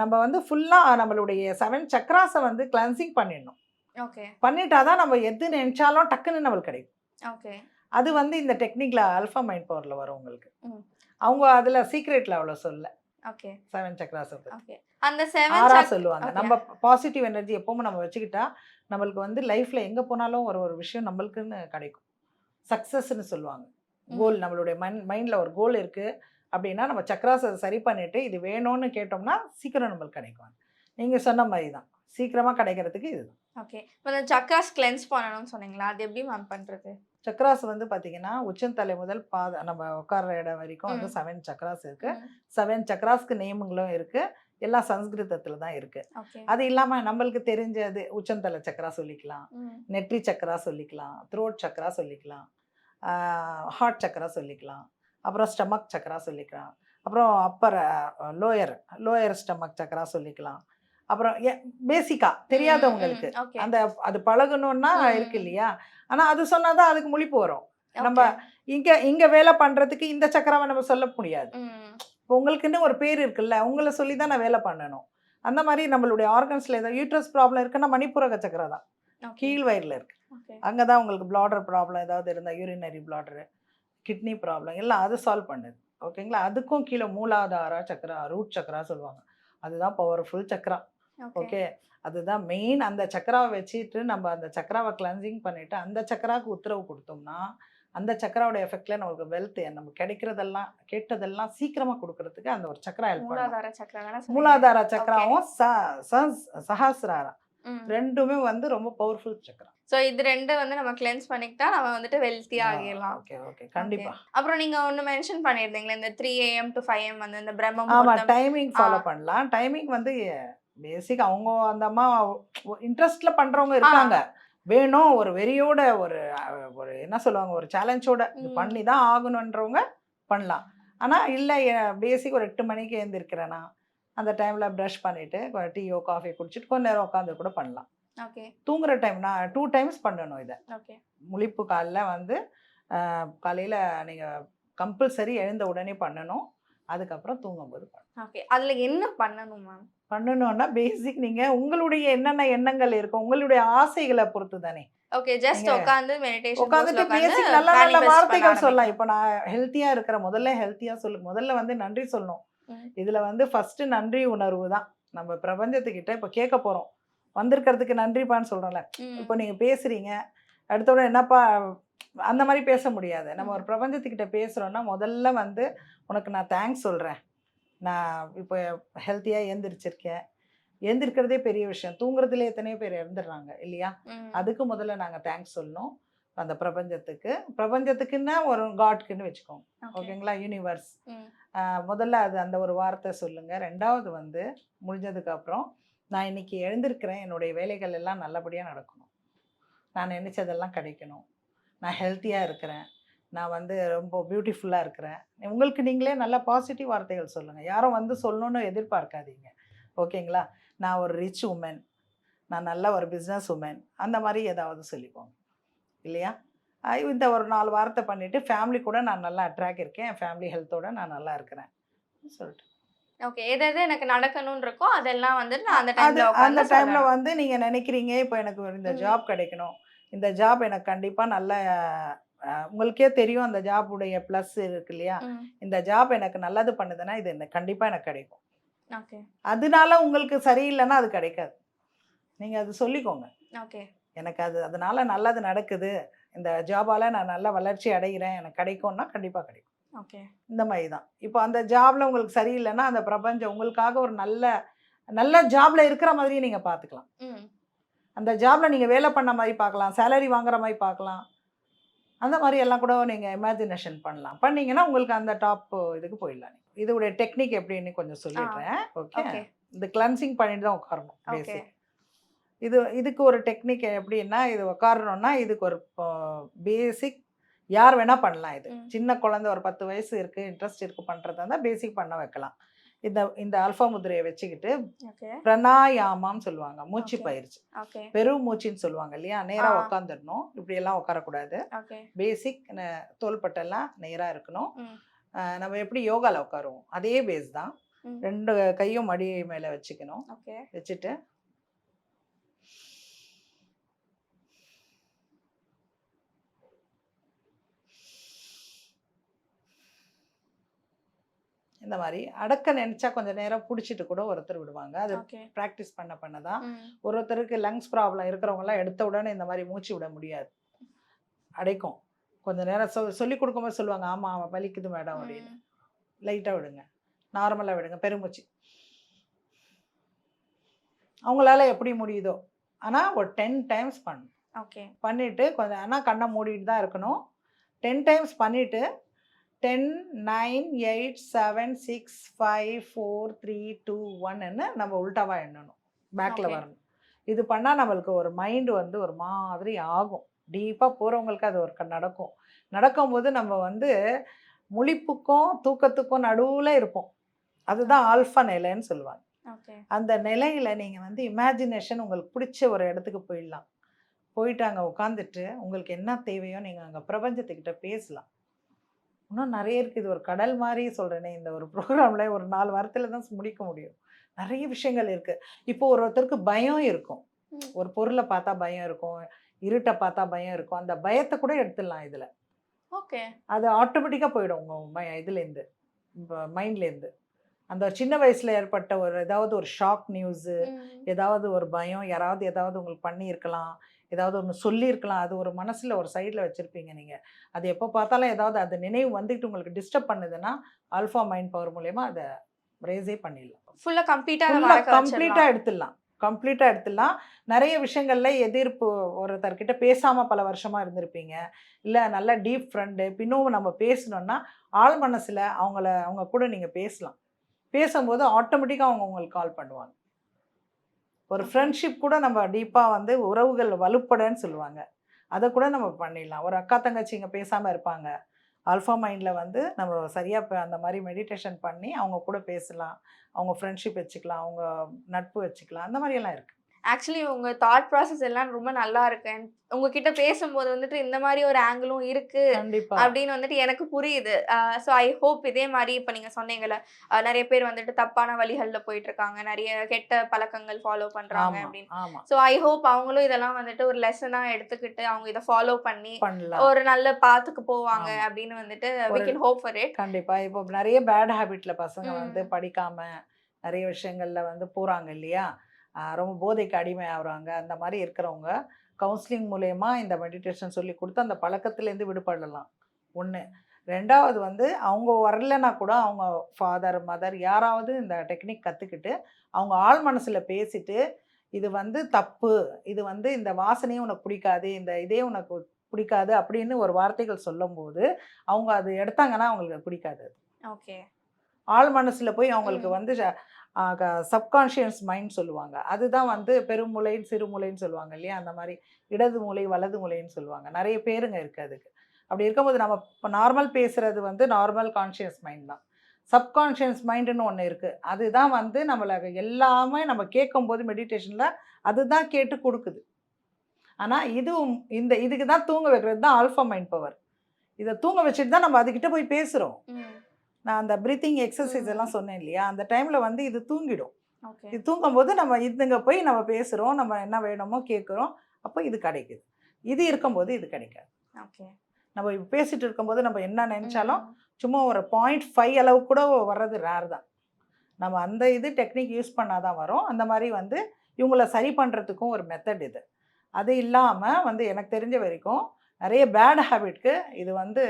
நம்ம வந்து ஃபுல்லாக நம்மளுடைய செவன் சக்ராஸை வந்து கிளன்சிங் பண்ணிடணும். ஓகே. பண்ணிட்டா தான் நம்ம எது நினைச்சாலும் டக்குன்னு நம்மளுக்கு கிடைக்கும். ஓகே. அது வந்து இந்த டெக்னிக்ல அல்ஃபா மைண்ட் பவர்ல வரும் உங்களுக்கு. அவங்க அதுல சீக்ரெட்ல அவ்வளோ சொல்ல. ஓகே. Seven chakras okay. அந்த செவன் சொல்லுவாங்க. நம்ம பாசிட்டிவ் எனர்ஜி எப்பவும் நம்ம வச்சுக்கிட்டா நம்மளுக்கு வந்து லைஃப்ல எங்க போனாலும் ஒரு ஒரு விஷயம் நம்மளுக்குன்னு கிடைக்கும். சக்சஸ்ன்னு சொல்லுவாங்க. கோல் நம்மளுடைய மைண்ட் மைண்ட்ல ஒரு கோல் இருக்கு அப்படின்னா நம்ம சக்ராஸை சரி பண்ணிட்டு இது வேணும்னு கேட்டோம்னா சீக்கிரம் நம்மளுக்கு கிடைக்கும் நீங்க சொன்ன மாதிரி தான். சீக்கிரமா கிடைக்கிறதுக்கு இதுதான் ஓகே. இந்த சக்காஸ் கிளென்ஸ் பண்ணணும்னு சொன்னீங்களா? அது எப்படி மேம் பண்றது? சக்ராஸ் வந்து பார்த்தீங்கன்னா உச்சந்தலை முதல் பாத நம்ம உட்கார்ற இடம் வரைக்கும் வந்து. செவன் சக்ராஸ் இருக்கு. செவன் சக்ராஸ்க்கு நேமுங்களும் இருக்கு. எல்லாம் சம்ஸ்கிருதத்தில் தான் இருக்கு. அது இல்லாமல் நம்மளுக்கு தெரிஞ்சது உச்சந்தலை சக்கரா சொல்லிக்கலாம். நெற்றி சக்கரா சொல்லிக்கலாம். த்ரோட் சக்கரா சொல்லிக்கலாம். ஹார்ட் சக்கரா சொல்லிக்கலாம். அப்புறம் ஸ்டமக் சக்கரா சொல்லிக்கலாம். அப்புறம் upper lower lower stomach chakra சொல்லிக்கலாம். அப்புறம் பேசிக்காக தெரியாதவங்களுக்கு. அந்த அது பழகணும்னா. இருக்கு இல்லையா? ஆனா அது சொன்னாதான் அதுக்கு முழிப்பு வரும். நம்ம இங்க இங்க வேலை பண்றதுக்கு இந்த சக்கராவை நம்ம சொல்ல முடியாது. இப்போ உங்களுக்குன்னு ஒரு பேர் இருக்குல்ல உங்களை சொல்லி தான் நான் வேலை பண்ணணும். அந்த மாதிரி நம்மளுடைய ஆர்கன்ஸ்ல ஏதாவது யூட்ரஸ் ப்ராப்ளம் இருக்குன்னா மணிப்புரக சக்கரா தான். கீழ் வயிறில் இருக்கு. அங்கே தான் உங்களுக்கு பிளாடர் ப்ராப்ளம் ஏதாவது இருந்தால் யூரினரி பிளாடரு கிட்னி ப்ராப்ளம் எல்லாம் அது சால்வ் பண்ணுது. ஓகேங்களா அதுக்கும் கீழே மூலாதார சக்கரா ரூட் சக்கரா சொல்லுவாங்க. அதுதான் பவர்ஃபுல் சக்கரா ஓகே. அதுதான் மெயின் அந்த சக்கராவை வச்சுட்டு நம்ம அந்த சக்கராவை கிளன்சிங் பண்ணிட்டு அந்த சக்கராவுக்கு உத்தரவு கொடுத்தோம்னா அந்த சக்கராவோட எஃபெக்ட்ல நமக்கு வெல்த் நம்ம கிடைக்கிறதெல்லாம் கேட்டதெல்லாம் சீக்கிரமா கொடுக்கறதுக்கு அந்த ஒரு சக்கரா ஹெல்ப் பண்ணும். மூலாதார சக்கராவும் ச- ச- சஹஸ்ராரா ம். ரெண்டுமே வந்து ரொம்ப பவர்ஃபுல் சக்கரா. சோ இது ரெண்டு வந்து நம்ம கிளென்ஸ் பண்ணிக்கிட்டா நம்ம வந்துட்டு வெல்த்தி ஆகிடலாம். ஓகே ஓகே கண்டிப்பா. அப்புறம் நீங்க ஒன்னு மென்ஷன் பண்ணிருந்தீங்களே இந்த three AM to five AM வந்து இந்த பிரம்ம. Timing follow. பண்ணலாம். டைமிங் வந்து பேசிக் அவங்க அந்த அம்மா இன்ட்ரெஸ்ட்ல பண்றவங்க இருக்காங்க. வேணும் ஒரு வெறியோட ஒரு ஒரு என்ன சொல்லுவாங்க ஒரு சேலஞ்சோட இது. பண்ணி தான் ஆகணுன்றவங்க பண்ணலாம். ஆனால் இல்லை பேசிக் ஒரு எட்டு மணிக்கு எழுந்திருக்கிறேன்னா அந்த டைமில் ப்ரஷ் பண்ணிவிட்டு டீயோ காஃபி குடிச்சிட்டு கொஞ்ச நேரம் உட்காந்து கூட பண்ணலாம். ஓகே. தூங்குற டைம்னா டூ டைம்ஸ் பண்ணணும் இதை. ஓகே. முழிப்பு காலில் வந்து காலையில் நீங்கள் கம்பல்சரி எழுந்த உடனே பண்ணணும். அதுக்கப்புறம் தூங்கும்போது பண்ணணும். ஓகே அதுல என்ன பண்ணணும் மேம் பண்ணணும்னா பேசிக் நீங்கள் உங்களுடைய என்னென்ன எண்ணங்கள் இருக்கும் உங்களுடைய ஆசைகளை பொறுத்து தானே. ஓகே ஜஸ்ட் உட்காந்து மெடிடேஷன் உட்காந்துட்டு பேசிக் நல்ல நல்ல வார்த்தைகள் சொல்லலாம். இப்போ நான் ஹெல்த்தியா இருக்கிற முதல்ல ஹெல்த்தியா சொல்லு முதல்ல வந்து நன்றி சொல்லணும். இதுல வந்து ஃபர்ஸ்ட் நன்றி உணர்வு தான். நம்ம பிரபஞ்சத்துக்கிட்ட இப்போ கேட்க போறோம். வந்திருக்கிறதுக்கு நன்றிப்பான்னு சொல்றோம்ல. இப்போ நீங்க பேசுறீங்க. அடுத்தோட என்னப்பா அந்த மாதிரி பேச முடியாது. நம்ம ஒரு பிரபஞ்சத்துக்கிட்ட பேசுறோம்னா முதல்ல வந்து உனக்கு நான் தேங்க்ஸ் சொல்றேன். நான் இப்போ ஹெல்த்தியாக எழுந்திரிச்சிருக்கேன் எழுந்திருக்கிறதே பெரிய விஷயம். தூங்குறதுல எத்தனையோ பேர் இறந்துடுறாங்க இல்லையா? அதுக்கு முதல்ல நாங்கள் தேங்க்ஸ் சொல்லணும். அந்த பிரபஞ்சத்துக்கு. பிரபஞ்சத்துக்குன்னா ஒரு காட்க்குன்னு வச்சுக்கோங்க. ஓகேங்களா? யூனிவர்ஸ் முதல்ல அது அந்த ஒரு வார்த்தை சொல்லுங்கள் ரெண்டாவது வந்து முடிஞ்சதுக்கு அப்புறம் நான் இன்னைக்கு எழுந்திருக்கிறேன். என்னுடைய வேலைகள் எல்லாம் நல்லபடியாக நடக்கணும். நான் நினைச்சதெல்லாம் கிடைக்கணும். நான் ஹெல்த்தியாக இருக்கிறேன். நான் வந்து ரொம்ப பியூட்டிஃபுல்லாக இருக்கிறேன். உங்களுக்கு நீங்களே நல்ல பாசிட்டிவ் வார்த்தைகள் சொல்லுங்கள் யாரும் வந்து சொல்லணும்னு எதிர்பார்க்காதீங்க. ஓகேங்களா? நான் ஒரு ரிச் உமன் நான் நல்ல ஒரு பிஸ்னஸ் உமன் அந்த மாதிரி ஏதாவது சொல்லிக்கோங்க. இல்லையா? இந்த ஒரு நாலு வாரத்தை பண்ணிவிட்டு ஃபேமிலி கூட நான் நல்லா அட்ராக்ட் இருக்கேன். என் ஃபேமிலி ஹெல்த்தோட நான் நல்லா இருக்கிறேன். சொல்லிட்டு. ஓகே எது எது எனக்கு நடக்கணும்னு இருக்கோ அதெல்லாம் வந்து நான் அந்த டைம்ல அந்த டைம்ல வந்து நீங்க நினைக்கிறீங்க இப்போ எனக்கு இந்த. ஜாப் கிடைக்கணும். இந்த ஜாப் எனக்கு கண்டிப்பா நல்ல உங்களுக்கே தெரியும் அந்த ஜாப் உடைய ப்ளஸ் இருக்கு இல்லையா? இந்த ஜாப் எனக்கு நல்லது பண்ணுதுன்னா இது எனக்கு கண்டிப்பா எனக்கு கிடைக்கும். அதனால உங்களுக்கு சரியில்லைன்னா அது கிடைக்காது. நீங்க அது சொல்லிக்கோங்க. ஓகே. எனக்கு அது அதனால நல்லது நடக்குது. இந்த ஜாபால நான் நல்ல வளர்ச்சி அடைகிறேன். எனக்கு கிடைக்கும்னா கண்டிப்பா கிடைக்கும். ஓகே. இந்த மாதிரி தான். இப்போ அந்த ஜாப்ல உங்களுக்கு சரியில்லைன்னா அந்த பிரபஞ்சம் உங்களுக்காக ஒரு நல்ல நல்ல ஜாப்ல இருக்கிற மாதிரியே நீங்க பார்த்துக்கலாம் அந்த ஜாப்ல நீங்க வேலை பண்ண மாதிரி பார்க்கலாம் சேலரி வாங்குற மாதிரி பார்க்கலாம். அந்த மாதிரி எல்லாம் கூட நீங்க இமேஜினேஷன் பண்ணலாம். பண்ணீங்கன்னா உங்களுக்கு அந்த டாப் இதுக்கு போயிடலாம். இதோடைய டெக்னிக் எப்படின்னு கொஞ்சம் சொல்லிடுறேன். ஓகே இந்த கிளன்சிங் பண்ணிட்டு தான் உட்காரணும் பேசிக் இது இதுக்கு ஒரு டெக்னிக் எப்படின்னா இது உட்காரணும்னா இதுக்கு ஒரு பேசிக் யார் வேணா பண்ணலாம் இது. சின்ன குழந்தை ஒரு பத்து வயசு இருக்கு இன்ட்ரெஸ்ட் இருக்கு பண்றதா இருந்தால் பேசிக் பண்ண வைக்கலாம். இந்த இந்த அல்ஃபா முதிரையை வச்சுக்கிட்டு பிரணாயாமம்னு சொல்லுவாங்க. மூச்சு. பயிற்சி. பெரும் மூச்சுன்னு சொல்லுவாங்க இல்லையா? நேரா ஆ. உட்காந்துடணும் இப்படி எல்லாம் உட்காரக்கூடாது பேசிக் தோள்பட்டெல்லாம் நேரா இருக்கணும். நம்ம எப்படி யோகால உட்காருவோம் அதே பேஸ் தான். ரெண்டு கையும் மடி மேல வச்சுக்கணும். வச்சுட்டு இந்த மாதிரி அடக்க நினைச்சா கொஞ்சம் நேரம் பிடிச்சிட்டு கூட ஒருத்தர் விடுவாங்க. அது ப்ராக்டிஸ் பண்ண பண்ண தான். ம். ஒருத்தருக்கு லங்ஸ் ப்ராப்ளம் இருக்கிறவங்கலாம் எடுத்த உடனே இந்த மாதிரி மூச்சு விட முடியாது. அடைக்கும். கொஞ்ச நேரம் சொ சொல்லி கொடுக்கும்போது சொல்லுவாங்க ஆமாம் ஆமாம் வலிக்குது மேடம் அப்படின்னு. லைட்டாக விடுங்க. நார்மலாக விடுங்க. பெருமூச்சு. அவங்களால எப்படி முடியுதோ. ஆனால் ஒரு டென் டைம்ஸ் பண்ணணும் ஓகே. பண்ணிவிட்டு கொஞ்சம் ஆனால் கண்ணை மூடிட்டு தான் இருக்கணும். டென் டைம்ஸ் பண்ணிவிட்டு ten nine eight seven six five four three two ஒன்னு நம்ம உல்டாவாக எண்ணணும். பேக்கில். வரணும். இது பண்ணால் நம்மளுக்கு ஒரு மைண்டு வந்து ஒரு மாதிரி ஆகும். டீப்பாக போகிறவங்களுக்கு அது ஒரு நடக்கும். நடக்கும்போது நம்ம வந்து முழிப்புக்கும் தூக்கத்துக்கும் நடுவில் இருப்போம். அதுதான் ஆல்ஃபா நிலைன்னு சொல்லுவாங்க. அந்த நிலையில நீங்க வந்து இமேஜினேஷன் உங்களுக்கு பிடிச்ச ஒரு இடத்துக்கு போயிடலாம். போயிட்டு அங்க உட்காந்துட்டு உங்களுக்கு என்ன தேவையோ நீங்க அங்க பிரபஞ்சத்துக்கிட்ட பேசலாம். இன்னும் நிறைய இருக்கு. இது ஒரு கடல் மாதிரி சொல்றேனே இந்த ஒரு ப்ரோக்ராம்ல ஒரு நாலு வாரத்துல தான் முடிக்க முடியும். நிறைய விஷயங்கள் இருக்கு. இப்போ ஒரு ஒருத்தருக்கு பயம் இருக்கும். ஒரு பொருளை பார்த்தா பயம் இருக்கும். இருட்டை பார்த்தா பயம் இருக்கும். அந்த பயத்தை கூட எடுத்துடலாம் இதுல. ஓகே. அது ஆட்டோமேட்டிக்காக போயிடும் உங்கள் இதுலேருந்து மைண்ட்லேருந்து அந்த சின்ன வயசில் ஏற்பட்ட ஒரு ஏதாவது ஒரு ஷாக் நியூஸு ஏதாவது ஒரு பயம் யாராவது ஏதாவது உங்களுக்கு பண்ணியிருக்கலாம். ஏதாவது ஒன்று சொல்லியிருக்கலாம். அது ஒரு மனசில் ஒரு சைடில் வச்சுருப்பீங்க நீங்கள் அது எப்போ பார்த்தாலும் ஏதாவது அது நினைவு வந்துட்டு உங்களுக்கு டிஸ்டர்ப் பண்ணுதுன்னா ஆல்ஃபா மைண்ட் பவர் மூலயமா அதை ரேஸே பண்ணிடலாம். ஃபுல்லாக கம்ப்ளீட்டாக எடுத்துடலாம். கம்ப்ளீட்டாக எடுத்துடலாம். நிறைய விஷயங்கள்ல எதிர்ப்பு ஒருத்தர்கிட்ட பேசாமல் பல வருஷமாக இருந்திருப்பீங்க. இல்லை நல்ல டீப் ஃப்ரெண்டு பின்னும் நம்ம பேசணும்னா ஆள் மனசில் அவங்கள அவங்க கூட நீங்கள் பேசலாம். பேசும்போது ஆட்டோமேட்டிக்காக அவங்க உங்களுக்கு கால் பண்ணுவாங்க. ஒரு. ஃப்ரெண்ட்ஷிப் கூட நம்ம டீப்பாக வந்து உறவுகள் வலுப்படன்னு சொல்லுவாங்க. அதை கூட நம்ம பண்ணிடலாம். ஒரு அக்கா தங்கச்சிங்க பேசாமல் இருப்பாங்க. ஆல்ஃபா மைண்டில் வந்து நம்ம சரியாக அந்த மாதிரி மெடிடேஷன் பண்ணி அவங்க கூட பேசலாம். அவங்க ஃப்ரெண்ட்ஷிப் வச்சுக்கலாம். அவங்க நட்பு வச்சுக்கலாம். அந்த மாதிரியெல்லாம் இருக்குது ஆக்சுவலி உங்க தாட் ப்ராசஸ் எல்லாம் ரொம்ப நல்லா இருக்கு. உங்ககிட்ட பேசும்போது வந்துட்டு இந்த மாதிரி ஒரு ஆங்கிளும் இருக்கு அப்படின்னு வந்துட்டு எனக்கு புரியுது. ஸோ ஐ ஹோப் இதே மாதிரி இப்போ நீங்க சொன்னீங்கல்ல நிறைய பேர் வந்துட்டு தப்பான வழிகள்ல போயிட்டு இருக்காங்க. நிறைய கெட்ட பழக்கங்கள் ஃபாலோ பண்றாங்க அப்படின்னு. ஸோ ஐ ஹோப் அவங்களும் இதெல்லாம் வந்துட்டு ஒரு லெசனா எடுத்துக்கிட்டு அவங்க இதை ஃபாலோ பண்ணி ஒரு நல்ல பாத்துக்கு போவாங்க. அப்படின்னு வந்துட்டு we can hope for it கண்டிப்பா. இப்போ நிறைய பேட் ஹேபிட்ல பசங்க. வந்து படிக்காம நிறைய விஷயங்கள்ல வந்து போறாங்க இல்லையா? ரொம்ப போதைக்கு அடிமை ஆகுறாங்க அந்த மாதிரி இருக்கிறவங்க கவுன்சிலிங் மூலயமா இந்த மெடிடேஷன் சொல்லி கொடுத்து அந்த பழக்கத்துலேருந்து விடுபடலாம். ஒன்று ரெண்டாவது வந்து அவங்க வரலனா கூட அவங்க ஃபாதர் மதர் யாராவது இந்த டெக்னிக் கற்றுக்கிட்டு அவங்க ஆள் மனசில் பேசிட்டு இது வந்து தப்பு இது வந்து இந்த வாசனையும் உனக்கு பிடிக்காது இந்த இதே உனக்கு பிடிக்காது அப்படின்னு ஒரு வார்த்தைகள் சொல்லும்போது அவங்க அது எடுத்தாங்கன்னா அவங்களுக்கு பிடிக்காது. ஓகே. ஆள் மனசில் போய் அவங்களுக்கு. வந்து சப்கான்ஷியஸ் மைண்ட் சொல்லுவாங்க. அதுதான் வந்து பெருமூளைன்னு சிறுமூளைன்னு சொல்லுவாங்க இல்லையா? அந்த மாதிரி இடது மூளை வலது மூளைன்னு சொல்லுவாங்க. நிறைய பேருங்க இருக்குது அதுக்கு. அப்படி இருக்கும்போது நம்ம இப்போ நார்மல் பேசுகிறது வந்து நார்மல் கான்ஷியஸ் மைண்ட் தான். சப்கான்ஷியஸ் மைண்டுன்னு ஒன்று இருக்குது அதுதான் வந்து நம்மளை எல்லாமே நம்ம கேட்கும்போது மெடிடேஷனில் அதுதான் கேட்டு கொடுக்குது. ஆனால் இதுவும் இந்த இதுக்கு தான் தூங்க வைக்கிறது தான் ஆல்ஃபா மைண்ட் பவர் இதை தூங்க வச்சுட்டு தான் நம்ம அதுக்கிட்ட போய் பேசுகிறோம் நான் அந்த பிரீத்திங் எக்ஸசைஸ். எல்லாம் சொன்னேன் இல்லையா? அந்த டைமில் வந்து இது தூங்கிடும். இது தூங்கும்போது நம்ம இதுங்க போய் நம்ம பேசுகிறோம் நம்ம என்ன வேணுமோ கேட்குறோம் அப்போ இது கிடைக்குது. இது இருக்கும்போது இது கிடைக்காது. ஓகே. நம்ம பேசிட்டு இருக்கும்போது நம்ம என்ன நினச்சாலும் சும்மா ஒரு பாயிண்ட் ஃபைவ் அளவு கூட வர்றது ரேர் தான். நம்ம அந்த இது டெக்னிக் யூஸ் பண்ணாதான் வரும். அந்த மாதிரி வந்து இவங்கள சரி பண்ணுறதுக்கும் ஒரு மெத்தட் இது. அது இல்லாமல் வந்து எனக்கு தெரிஞ்ச வரைக்கும் நிறைய பேட் ஹேபிட்க்கு இது வந்து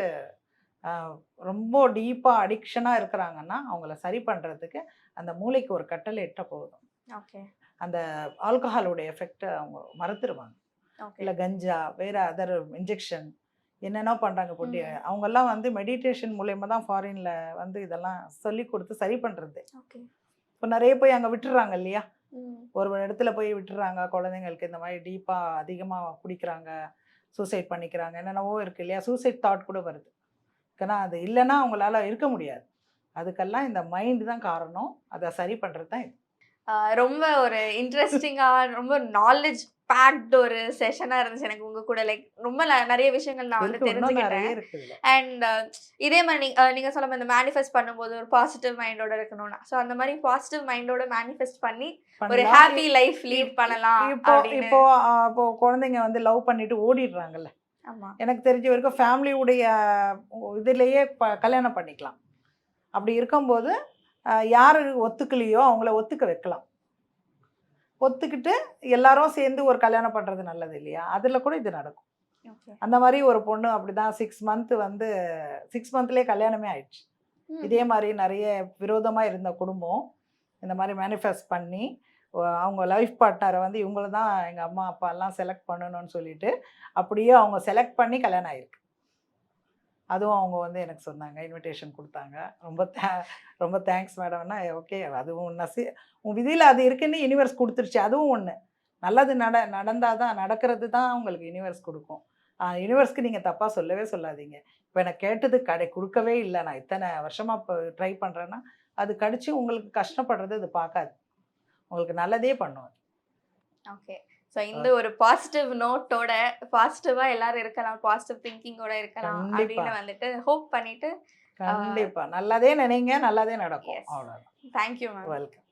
ரொம்ப டீப்பாக அடிக்ஷனாக இருக்கிறாங்கன்னா அவங்கள சரி பண்ணுறதுக்கு அந்த மூளைக்கு ஒரு கட்டளை இட்ட போதும். ஓகே. அந்த ஆல்கஹாலோட எஃபெக்டை அவங்க மறந்துடுவாங்க இல்லை கஞ்சா வேறு அதர் இன்ஜெக்ஷன் என்னென்ன பண்ணுறாங்க போட்டி. அவங்கெல்லாம் வந்து மெடிடேஷன் மூலயமா தான் ஃபாரினில் வந்து இதெல்லாம் சொல்லி கொடுத்து சரி பண்ணுறது ஓகே. இப்போ நிறைய போய் அங்கே விட்டுறாங்க இல்லையா? ஒரு ஒரு இடத்துல போய் விட்டுறாங்க குழந்தைங்களுக்கு இந்த மாதிரி டீப்பாக அதிகமாக குடிக்கிறாங்க சூசைட் பண்ணிக்கிறாங்க என்னென்னவோ இருக்குது இல்லையா? சூசைட் தாட் கூட வருது. ஏன்னா அது இல்லைன்னா அவங்களால இருக்க முடியாது. அதுக்கெல்லாம் இந்த மைண்டு தான் காரணம். அதை சரி பண்ணுறது தான் இது. ரொம்ப ஒரு இன்ட்ரெஸ்டிங்கா ரொம்ப நாலேஜ் பேக்ட் ஒரு செஷனா இருந்துச்சு எனக்கு உங்க கூட. லைக் ரொம்ப நிறைய விஷயங்கள் நான் வந்து தெரிஞ்சுக்கிட்டேன். அண்ட் இதே மாதிரி நீ- அஹ் நீங்க சொல்ல இந்த மேனிஃபெஸ்ட் பண்ணும்போது ஒரு பாசிட்டிவ் மைண்டோட இருக்கணும்னா. ஸோ அந்த மாதிரி பாசிட்டிவ் மைண்டோட மேனிஃபெஸ்ட் பண்ணி ஒரு. ஹாப்பி லைஃப் லீட் பண்ணலாம் இப்போ இப்போ இப்போ குழந்தைங்க வந்து லவ் பண்ணிட்டு ஓடிடுறாங்கல்ல. எனக்கு தெரிஞ்ச வரைக்கும் ஃபேமிலியுடைய இதுலேயே ப கல்யாணம் பண்ணிக்கலாம். அப்படி இருக்கும்போது யார் ஒத்துக்கலையோ அவங்கள ஒத்துக்க வைக்கலாம். ஒத்துக்கிட்டு எல்லாரும் சேர்ந்து ஒரு கல்யாணம் பண்ணுறது நல்லது இல்லையா? அதில் கூட இது நடக்கும். அந்த மாதிரி ஒரு பொண்ணு அப்படி தான் சிக்ஸ் மந்த்து வந்து சிக்ஸ் மந்த்லேயே கல்யாணமே ஆயிடுச்சு. இதே மாதிரி நிறைய விரோதமாக இருந்த குடும்பம் இந்த மாதிரி மேனிஃபெஸ்ட் பண்ணி அவங்க லைஃப் பார்ட்னரை வந்து இவங்கள தான் எங்கள் அம்மா அப்பாலாம் செலக்ட் பண்ணணும்னு சொல்லிட்டு அப்படியே அவங்க செலக்ட் பண்ணி கல்யாணம் ஆயிருக்கு. அதுவும் அவங்க வந்து எனக்கு சொன்னாங்க இன்விடேஷன் கொடுத்தாங்க. ரொம்ப தே ரொம்ப தேங்க்ஸ் மேடம்னா ஓகே அதுவும் நசி உன் விதியில் அது இருக்குன்னு யூனிவர்ஸ் கொடுத்துருச்சு அதுவும் ஒன்று நல்லது நட நடந்தால் தான் நடக்கிறது தான் உங்களுக்கு யூனிவர்ஸ் கொடுக்கும். யூனிவர்ஸ்க்கு நீங்கள் தப்பாக சொல்லவே சொல்லாதீங்க. இப்போ எனக்கு கேட்டது கடை கொடுக்கவே இல்லை. நான் இத்தனை வருஷமாக இப்போ ட்ரை பண்ணுறேன்னா அது கடிச்சு உங்களுக்கு கஷ்டப்படுறது அது பார்க்காது. உங்களுக்கு நல்லதே பண்ணும் ஓகே ஸோ இந்த ஒரு பாசிட்டிவ் நோட்டோட பாசிட்டிவா எல்லாரும் இருக்கலாம் பாசிட்டிவ் திங்கிங்கோட இருக்கலாம் கண்டிப்பா. அப்படின்னு வந்துட்டு ஹோப் பண்ணிட்டு கண்டிப்பாக நல்லதே நினைங்க நல்லதே நடக்கும். அவ்வளோதான் தேங்க்யூ மேம் வெல்கம்